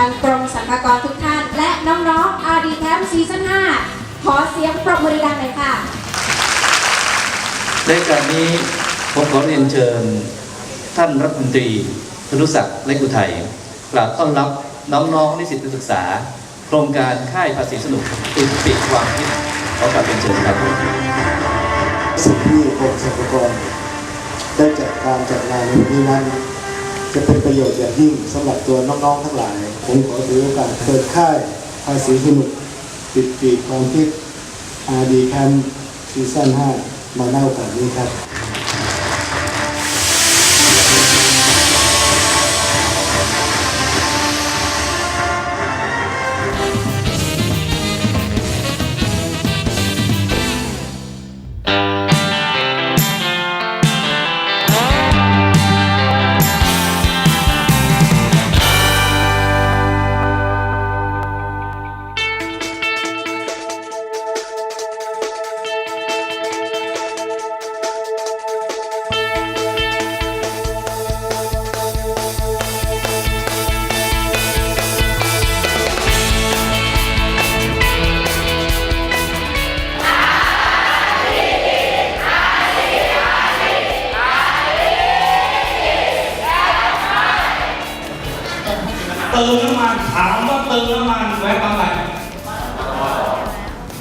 ากทางกรมสรรพากรทุกท่าน และน้องๆ RD Camp ซีซั่น5ขอเสียงปรบมือดังๆหน่อยค่ะ ในการนี้ผมขอเรียนเชิญท่านรัฐมนตรีธนุศักดิ์เล็กอุทัยกราบต้อนรับน้องๆนิสิตนักศึกษา โครงการค่ายภาษีสนุกตุนปิดความคิดขอกราบเรียนเชิญครับสิ่งที่กรมสรรพากรได้จัดการจัดงานในวันนี้นั้น จะเป็นประโยชน์อย่างยิ่งสำหรับตัวน้องๆทั้งหลาย ผมขอถือโอกาสเปิดค่ายภาษีสนุกปิดปีกความคิดอาดีแคมซีซั่น5มาหน้าโอกาสนี้ครับ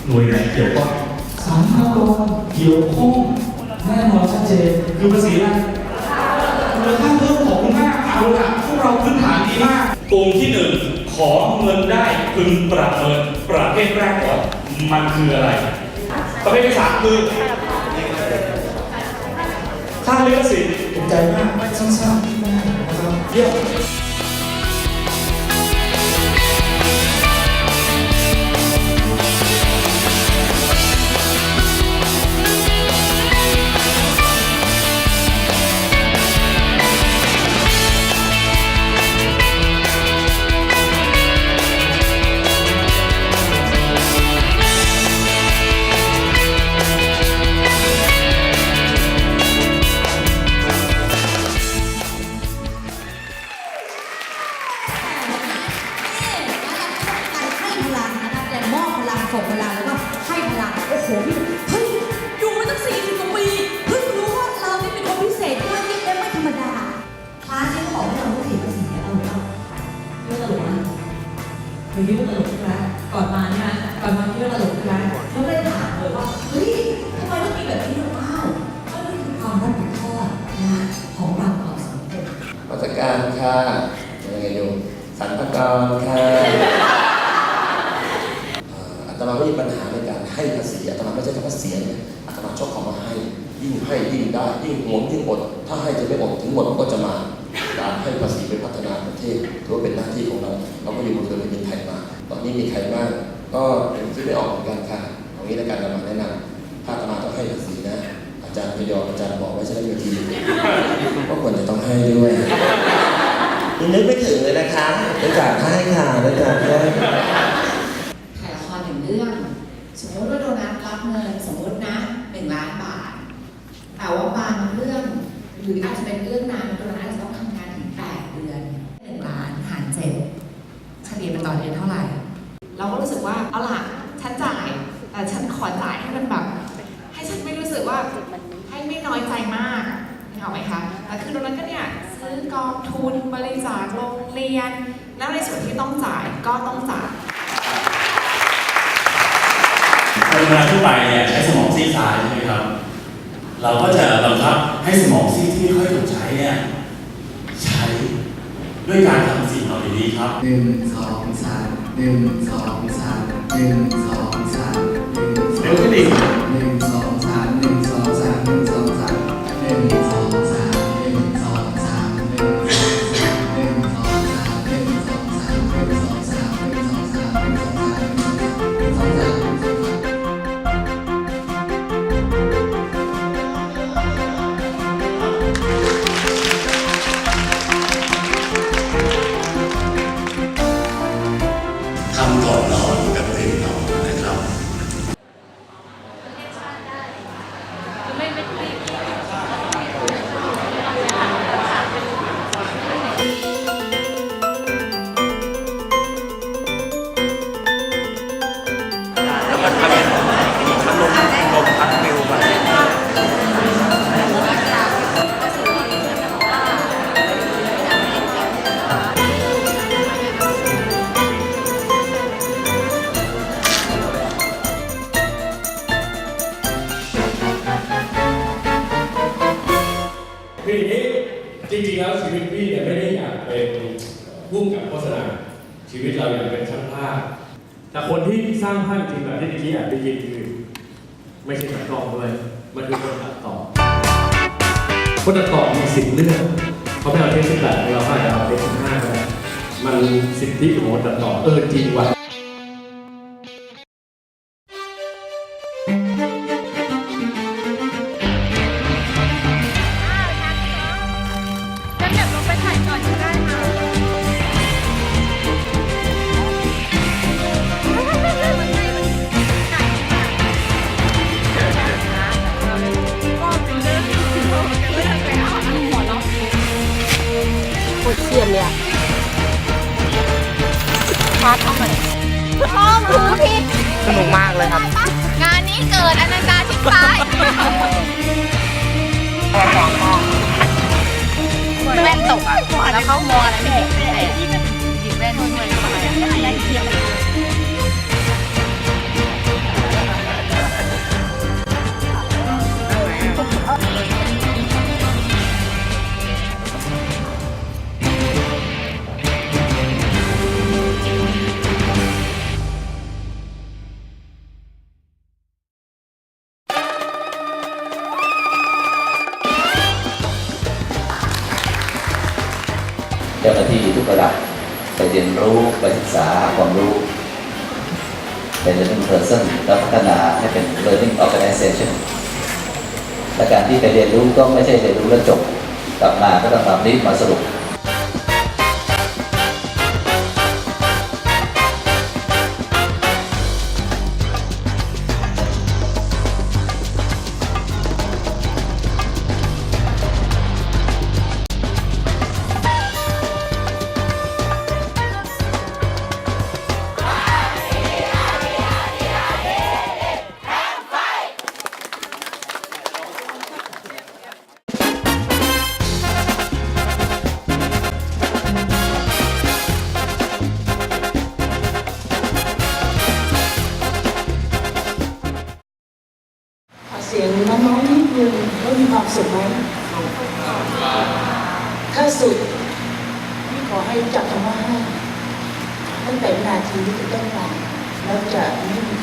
หน่วยไหนเกี่ยวข้องสามภากรเกี่ยวข้องแน่นอนชัดเจนคือภาษีอะไรมูลค่าเพิ่มของคุณมากเอาละพวกเราพื้นฐานดีมากกลุ่มที่หนึ่งขอเงินได้พึงประเมินประเภทแรกก่อนมันคืออะไร ประเภทที่สามคือค่าลิขสิทธิ์ถูกใจมากสั้นๆนะครับเยี่ยม เคยคิดว่าตลกใช่ไหมก่อนมาใช่ไหมก่อนมาคิดว่าตลกใช่ไหมเขาไม่ได้ถามเลยว่าเฮ้ยทำไมต้องมีแบบนี้ด้วยอ้าวก็นี่คือความรับผิดชอบนะของเราต่อสังคมวัตการค่ะยังไงอยู่สรรพากรค่ะเอ่ออาตมาไม่มีปัญหาในการให้ภาษีอาตมาไม่ใช่คำว่าเสียนะอาตมาชอบคำว่าให้ยิ่งให้ยิ่งได้ยิ่งหวง ใช่ไหมเมื่อกี้ว่าควรจะต้องให้ด้วยยังนึกไม่ถึงเลยนะคะโอกาสให้ค่ะโอกาสให้ถ่ายละครหนึ่งเรื่อง สมมติว่าโดนัทรับเงินสมมตินะหนึ่งล้านบาท แต่ว่าบางเรื่องหรืออาจจะเป็นเรื่องนั้นโดนัทอาจจะต้องทำงานถึงแปดเดือนหนึ่งล้านหารเจ็ดเฉลี่ยเป็นต่อเดือนเท่าไหร่ เราก็รู้สึกว่าเอาล่ะฉันจ่าย แต่ฉันขอจ่ายให้มันแบบ ให้ฉันไม่รู้สึกว่า ให้ไม่น้อยใจมากนึกออกไหมคะแต่คือตรงนั้นก็เนี่ยซื้อกองทุนบริจาคโรงเรียน แล้วในส่วนที่ต้องจ่ายก็ต้องจ่ายคนธรรมดาทั่วไปเนี่ยใช้สมองซีกซ้ายใช่ไหมครับ เราก็จะบังคับให้สมองซีกที่ไม่ค่อยถูกใช้เนี่ยใช้ด้วยการทำสิ่งเหล่านี้ครับหนึ่งสองสามหนึ่งสองสามหนึ่งสองสามหนึ่งเร็วขึ้นอีกหนึ่ง ร่วมกับโฆษณาชีวิตเราอยากเป็นช่างภาพ แต่คนที่สร้างภาพจริงแบบที่เมื่อกี้แอบได้ยินคือไม่ใช่ตัดกล้องด้วยมันคือคนตัดต่อ คนตัดต่อมีสิทธิ์เลือกเขาไม่เอาเทคสิบแปดเราอาจจะเอาเทคสิบห้าก็ได้มันสิทธิของคนตัดต่อเออจริงว่ะ ชิดซ้าย แว่นตกอะ แล้วเขามองอะไรไม่เห็นแต่หยิบแว่นด้วย learning organization และการที่ไปเรียนรู้ก็ไม่ใช่เรียนรู้แล้วจบ กลับมาก็ต้องทำนี้มาสรุป สียงน้องๆนิดนึงว่ามีความสุขไหมถ้าสุดพี่ขอให้จับคำว่าห้ตั้งแต่วินาทีที่เป็นต้นมาแล้วจะไม่มี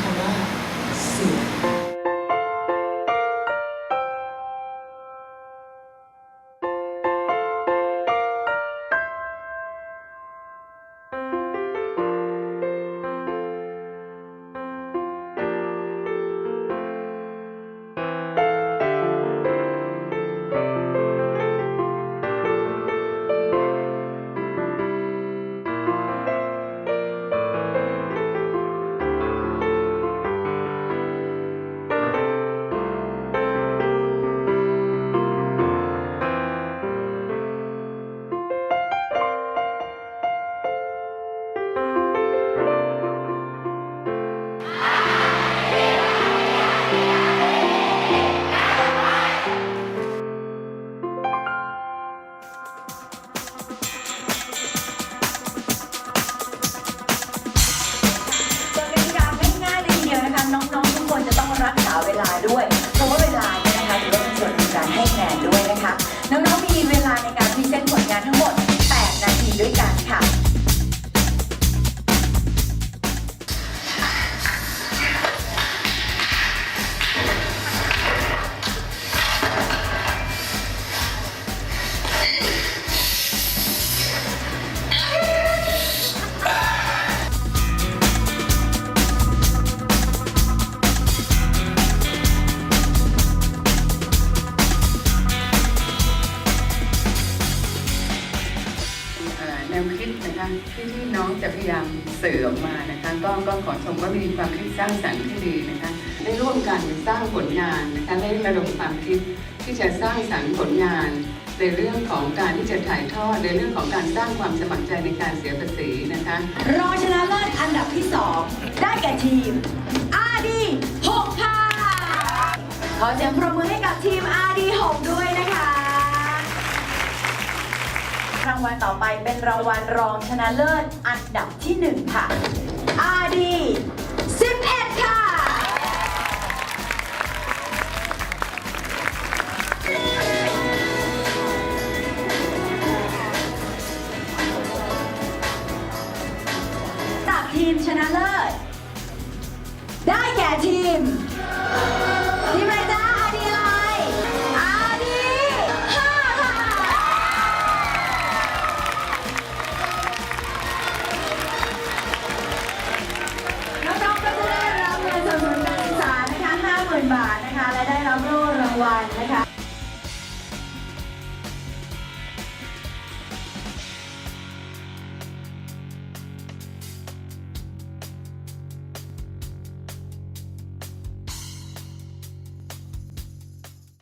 าเวลาด้วยเพราะว่าเวลาเนี่ยนะคะถือว่าเป็นส่วนหนึ่งการให้คะแนนด้วยนะคะน้องๆมีเวลาในการพรีเซนต์ผลงานทั้งหมด 8 นาทีด้วยกัน นวคิดนะคะที่ที่น้องจะพยายามเสื่อออกมานะคะก็ก็ขอชมว่ามีความคิดสร้างสรรค์ที่ดีนะคะได้ร่วมกันสร้างผลงานนะคะได้ระดมความคิดที่จะสร้างสรรค์ผลงาน ในเรื่องของการที่จะถ่ายทอดในเรื่องของการสร้างความสมัครใจในการเสียภาษีนะคะรองชนะเลิศอันดับที่ 2 ได้แก่ทีม RD 6ค่ะขอเสียงปรบมือให้กับทีม RD 6ด้วยนะคะ รางวัลต่อไปเป็นรางวัลรองชนะเลิศอันดับที่ 1 ค่ะอาดี11 ค่ะ จากทีมชนะเลิศ ได้แก่ทีม